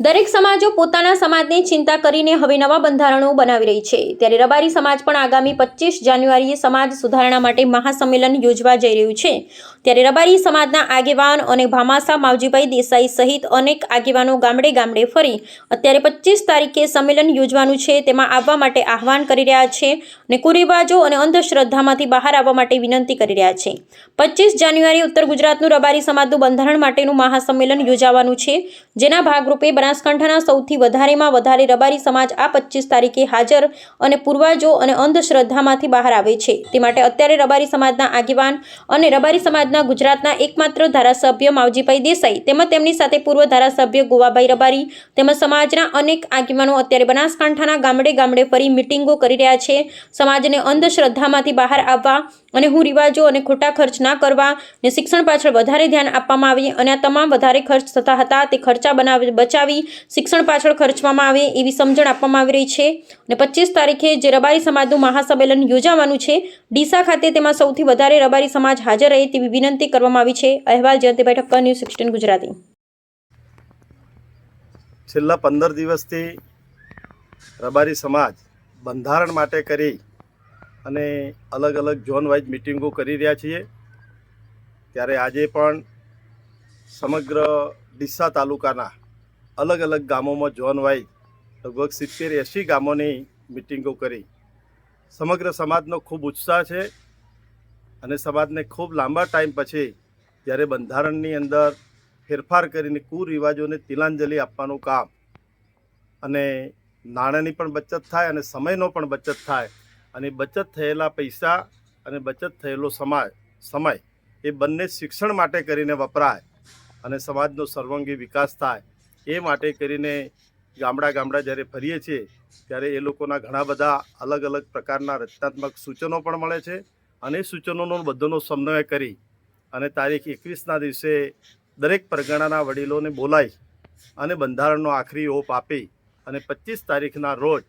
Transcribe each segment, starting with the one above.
દરેક સમાજો પોતાના સમાજની ચિંતા કરીને હવે નવા બંધારણો બનાવી રહી છે. ત્યારે રબારી સમાજ પણ આગામી પચીસ જાન્યુઆરીએ સમાજ સુધારણા માટે મહાસંમેલન યોજવા જઈ રહ્યું છે. ત્યારે રબારી સમાજના આગેવાન અને ભામાસા માવજીભાઈ દેસાઈ સહિત અનેક આગેવાનો ગામડે ગામડે ફરી અત્યારે પચીસ તારીખે સંમેલન યોજવાનું છે તેમાં આવવા માટે આહવાન કરી રહ્યા છે અને કુરિવાજો અને અંધશ્રદ્ધામાંથી બહાર આવવા માટે વિનંતી કરી રહ્યા છે. પચીસ જાન્યુઆરી ઉત્તર ગુજરાતનું રબારી સમાજનું બંધારણ માટેનું મહાસંમેલન યોજાવાનું છે. જેના ભાગરૂપે બનાસકાંઠાના સૌથી વધારેમાં વધારે રબારી સમાજ આ પચીસ તારીખે હાજર અને પૂર્વજો અને અંધશ્રદ્ધામાંથી બહાર આવે છે. તે માટે અત્યારે રબારી સમાજના આગેવાન અને રબારી સમાજના ગુજરાતના એકમાત્ર ધારાસભ્ય માવજીભાઈ દેસાઈ તેમજ તેમની સાથે પૂર્વ ધારાસભ્ય ગોવાભાઈ રબારી તેમજ સમાજના અનેક આગેવાનો અત્યારે બનાસકાંઠાના ગામડે ગામડે ફરી મિટિંગો કરી રહ્યા છે. સમાજને અંધશ્રદ્ધામાંથી બહાર આવવા અને હું રિવાજો અને ખોટા ખર્ચ ના કરવા ને શિક્ષણ પાછળ વધારે ધ્યાન આપવામાં આવે અને આ તમામ વધારે ખર્ચ થતા હતા તે ખર્ચા બનાવી બચાવી શિક્ષણ પાછળ ખર્ચવામાં આવે એવી સમજણ આપવામાં આવી રહી છે. અને પચીસ તારીખે જે રબારી સમાજનું મહાસંમેલન યોજાવાનું છે, ડીસા ખાતે તેમાં સૌથી વધારે રબારી સમાજ હાજર રહે તેવી વિનંતી કરવામાં આવી છે. અહેવાલ જયંતિભાઈ ઠક્કર ન્યૂઝ સિક્સટીન ગુજરાતી. છેલ્લા પંદર દિવસથી રબારી સમાજ બંધારણ માટે કરી અને અલગ અલગ ઝોન વાઇઝ મિટિંગો કરી રહ્યા છીએ. ત્યારે આજે પણ સમગ્ર ડીસા તાલુકાના અલગ અલગ ગામોમાં ઝોન વાઇઝ લગભગ સિત્તેર એંસી ગામોની મિટિંગો કરી. સમગ્ર સમાજનો ખૂબ ઉત્સાહ છે અને સમાજને ખૂબ લાંબા ટાઈમ પછી જ્યારે બંધારણની અંદર ફેરફાર કરીને કુરિવાજોને તિલાંજલિ આપવાનું કામ અને નાણાંની પણ બચત થાય અને સમયનો પણ બચત થાય અને બચત થયેલા પૈસા અને બચત થયેલો સમાજ, સમય એ બંને શિક્ષણ માટે કરીને વપરાય અને સમાજનો સર્વાંગી વિકાસ થાય. એ માટે કરીને ગામડા ગામડા જ્યારે ફરીએ છીએ, ત્યારે એ લોકોના ઘણા બધા અલગ અલગ પ્રકારના રચનાત્મક સૂચનો પણ મળે છે અને એ સૂચનોનો બધોનો સમન્વય કરી અને તારીખ એકવીસના દિવસે દરેક પરગણાના વડીલોને બોલાવી અને બંધારણનો આખરી ઓપ આપી અને પચીસ તારીખના રોજ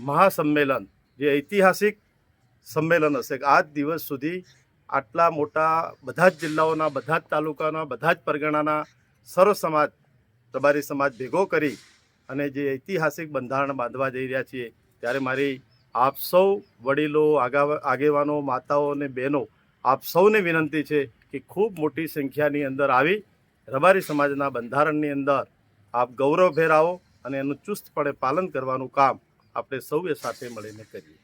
મહાસંમેલન, જે ઐતિહાસિક સંમેલન હશે. કે આજ દિવસ સુધી આટલા મોટા, બધા જ જિલ્લાઓના, બધા જ તાલુકાના, બધા જ પરગણાના સર્વ સમાજ રબારી સમાજ ભેગો કરી અને જે ઐતિહાસિક બંધારણ બાંધવા જઈ રહ્યા છીએ, ત્યારે મારી આપ સૌ વડીલો, આગા, આગેવાનો, માતાઓ અને બહેનો, આપ સૌને વિનંતી છે કે ખૂબ મોટી સંખ્યાની અંદર આવી રબારી સમાજના બંધારણની અંદર આપ ગૌરવભેર આવો અને એનું ચુસ્તપણે પાલન કરવાનું કામ આપણે સૌએ સાથે મળીને કરીએ.